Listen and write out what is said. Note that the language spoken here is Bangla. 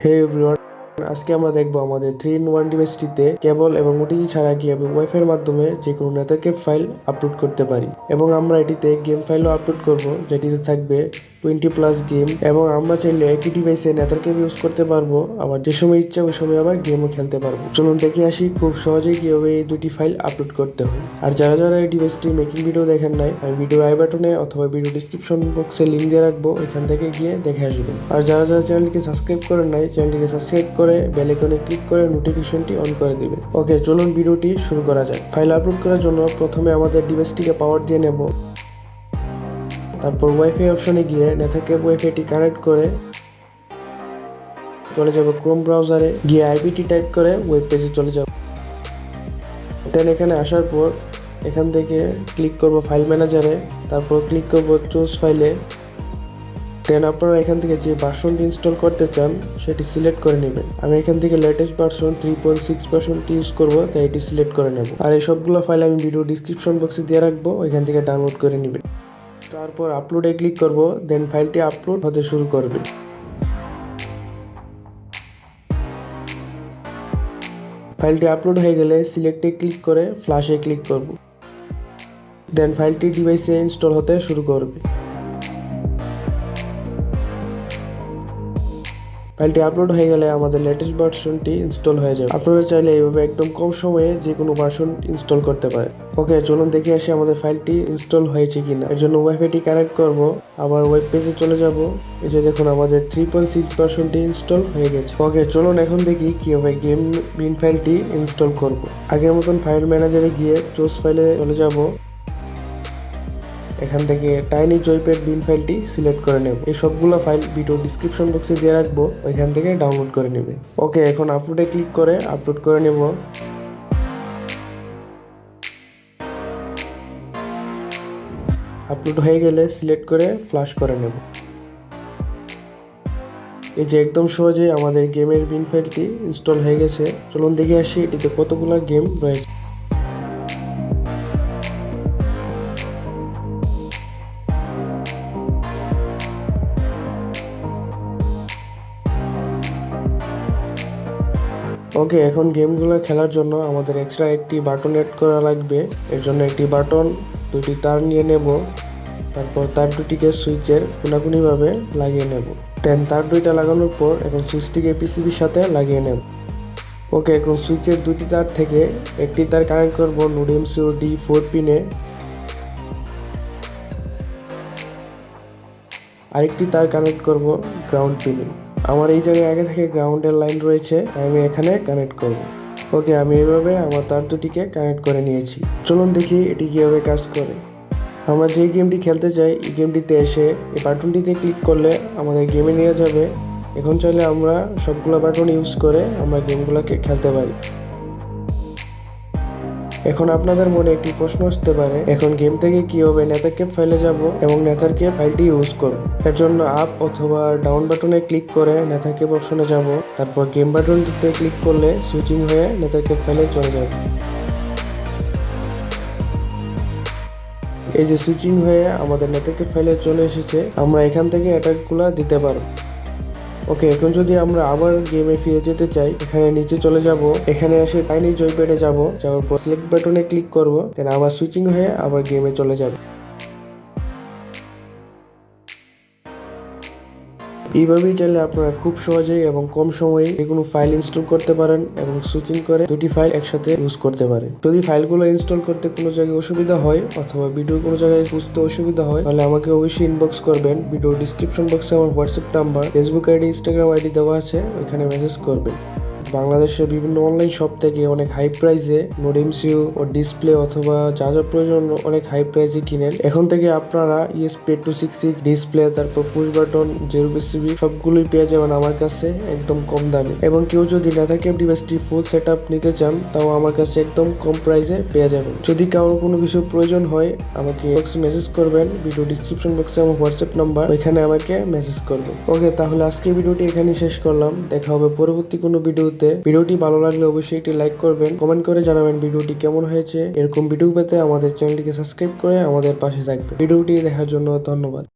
হে এভরিওয়ান, আজকে আমরা দেখব আমাদের থ্রি ইন ওয়ান ডিভাইসটিতে কেবল এবং ওটিজি ছাড়া কীভাবে ওয়াইফাই এর মাধ্যমে যে কোনো নেটওয়ার্কের ফাইল আপলোড করতে পারি। এবং আমরা এটিতে গেম ফাইলও আপলোড করব, যেটিতে থাকবে টোয়েন্টি প্লাস গেম এবং আমরা চাইলে একই ডিভাইসে নেটওয়ার্কে ইউজ করতে পারব। আবার যে সময় ইচ্ছা ওই সময় আবার গেমও খেলতে পারব। চলুন দেখে আসি খুব সহজেই কীভাবে এই দুটি ফাইল আপলোড করতে হয়। আর যারা যারা এই ডিভাইসটি মেকিং ভিডিও দেখেন নাই, আমি ভিডিও আই বাটনে অথবা ভিডিও ডিসক্রিপশন বক্সে লিঙ্ক দিয়ে রাখব এখান থেকে গিয়ে দেখে আসবেন। আর যারা যারা চ্যানেলটিকে সাবস্ক্রাইব করেন নাই চ্যানেলটিকে সাবস্ক্রাইব করে বেল আইকনে ক্লিক করে নোটিফিকেশনটি অন করে দিবেন ওকে চলুন ভিডিওটি শুরু করা যাক। ফাইল আপলোড করার জন্য প্রথমে আমাদের ডিভাইসটিকে পাওয়ার দিয়ে নেব। তারপর ওয়াইফাই অপশনে গিয়ে নেথাকে ওয়াইফাইটি কানেক্ট করে চলে যাব ক্রোম ব্রাউজারে গিয়ে আইপিটি টাইপ করে ওয়েব পেজে চলে যাব। দেন এখানে আসার পর এখান থেকে ক্লিক করব ফাইল ম্যানেজারে তারপর ক্লিক করব চুজ ফাইলে দেন আপনারা এখান থেকে যে ভার্সনটি ইনস্টল করতে চান, সেটি সিলেক্ট করে নেবেন। আমি এখান থেকে latest version three point six ভার্সনটি use করব, তাই এটি সিলেক্ট করে নেব। আর এই সবগুলো ফাইল আমি ভিডিও ডিসক্রিপশন বক্সে দিয়ে রাখব, ওইখান থেকে ডাউনলোড করে নেবেন। তারপর আপলোডে ক্লিক করব দেন ফাইলটি আপলোড হতে শুরু করবে। ফাইলটি আপলোড হয়ে গেলে সিলেক্টে ক্লিক করে ফ্লাশে ক্লিক করব। দেন ফাইলটি ডিভাইসে ইনস্টল হতে শুরু করবে। ফাইলটি আপলোড হয়ে গেলে আমাদের লেটেস্ট ভার্সনটি ইনস্টল হয়ে যাবে। আপনারা চাইলে এইভাবে একদম কম সময়ে যে কোনো ভার্সন ইনস্টল করতে পারে ওকে চলুন দেখে আসি আমাদের ফাইলটি ইনস্টল হয়েছে কিনা। এর জন্য ওয়াইফাইটি কানেক্ট করব। আবার ওয়েব পেজে চলে যাব। এই যে দেখুন, আমাদের থ্রি পয়েন্ট সিক্স ভার্সনটি ইনস্টল হয়ে গেছে। ওকে চলুন এখন দেখি কীভাবে গেম বিন ফাইলটি ইনস্টল করব। আগের মতন ফাইল ম্যানেজারে গিয়ে চোজ ফাইলে চলে যাব। এখান থেকে টাইনি জয়প্যাড বিন ফাইলটি সিলেক্ট করে নেব। এই সবগুলো ফাইল ভিডিও ডিসক্রিপশন বক্সে দিয়ে রাখব, ওইখান থেকে ডাউনলোড করে নেবে। ওকে এখন আপলোডে ক্লিক করে আপলোড করে নেব। আপলোড হয়ে গেলে সিলেক্ট করে ফ্লাশ করে নেব। এই যে একদম সহজে আমাদের গেমের বিন ফাইলটি ইনস্টল হয়ে গেছে। চলুন দেখে আসি এটিতে কতগুলো গেম রয়েছে। ওকে, এখন গেমগুলো খেলার জন্য আমাদের এক্সট্রা একটি বাটন এড করা লাগবে। এর জন্য একটি বাটন, দুটি তার নিয়ে নেব। তারপর তার দুটিকে সুইচের কোনাকুনিভাবে লাগিয়ে নেব। দেন তার দুইটা লাগানোর পর এখন সুইচটিকে পিসিবির সাথে লাগিয়ে নেব। ওকে, এখন সুইচের দুটি তার থেকে একটি তার কানেক্ট করব নুডিএমসিও ডি ফোর পিনে আরেকটি তার কানেক্ট করব গ্রাউন্ড পিনে আমার এই জায়গায় আগে থেকে গ্রাউন্ডের লাইন রয়েছে, তাই আমি এখানে কানেক্ট করব। ওকে আমি এইভাবে আমার তার দুটিকে কানেক্ট করে নিয়েছি। চলুন দেখি এটি কীভাবে কাজ করে। আমরা যে গেমটি খেলতে চাই, এই গেমটিতে এসে এই বাটনটিতে ক্লিক করলে আমাদের গেমে নিয়ে যাবে। এখন চাইলে আমরা সবগুলো বাটন ইউজ করে আমরা গেমগুলোকে খেলতে পারি। এখন আপনাদের মনে একটি প্রশ্ন আসতে পারে, এখন গেম থেকে কীভাবে নেতারকে ফাইলে যাব এবং নেতারকে ফাইলটি ইউজ করব? এর জন্য আপ অথবা ডাউন বাটনে ক্লিক করে নেতার নেতারকে অপশনে যাব, তারপর গেম বাটনটিতে ক্লিক করলে সুইচিং হয়ে নেতার নেতারকে ফাইলে চলে যাবে। এই যে সুইচিং হয়ে আমাদের নেতারকে ফাইলে চলে এসেছে, আমরা এখান থেকে অ্যাটাকগুলো দিতে পারব। ওকে, এখন যদি আমরা আবার গেমে ফিরে যেতে চাই, এখানে নিচে চলে যাব। এখানে এসে টাইনি জয়প্যাডে যাব। যাওয়ার পর সিলেক্ট বাটনে ক্লিক করব। দেন আবার সুইচিং হয়ে আবার গেমে চলে যাবে। এইভাবেই চাইলে আপনারা খুব সহজেই এবং কম সময়ে যে কোনো ফাইল ইনস্টল করতে পারেন এবং সুইচিং করে দুটি ফাইল একসাথে ইউজ করতে পারেন। যদি ফাইলগুলো ইনস্টল করতে কোনো জায়গায় অসুবিধা হয় অথবা ভিডিও কোনো জায়গায় বুঝতে অসুবিধা হয়, তাহলে আমাকে অবশ্যই ইনবক্স করবেন। ভিডিও ডিসক্রিপশন বক্সে আমার WhatsApp number Facebook ID Instagram ID দেওয়া আছে, ওইখানে মেসেজ করবেন। বাংলাদেশের বিভিন্ন অনলাইন শপ থেকে অনেক হাই প্রাইসে নোডিমসিউ ও ডিসপ্লে অথবা যা প্রয়োজন অনেক হাই প্রাইসে কিনেন। এখন থেকে আপনারা ESP two six six display তারপর পুশ বাটন জিরো বিসিবি সবগুলোই পেয়ে যাবেন আমার কাছে একদম কম দামে। এবং কেউ যদি নেথাকেপ ডিভাইসটি ফুল সেট নিতে চান, তাও আমার কাছে একদম কম প্রাইসে পেয়ে যাবেন। যদি কারোর কোনো কিছু প্রয়োজন হয়, আমাকে মেসেজ করবেন ভিডিও ডিসক্রিপশন বক্সে আমার হোয়াটসঅ্যাপ নাম্বার ওইখানে আমাকে মেসেজ করবেন। ওকে তাহলে আজকে ভিডিওটি এখানেই শেষ করলাম। দেখা হবে পরবর্তী কোনো ভিডিওতে। ভিডিওটি ভালো লাগলে অবশ্যই একটি লাইক করবেন। কমেন্ট করে জানাবেন ভিডিওটি কেমন হয়েছে। এরকম ভিডিও পেতে আমাদের চ্যানেলটিকে সাবস্ক্রাইব করে আমাদের পাশে থাকবে। ভিডিওটি দেখার জন্য ধন্যবাদ।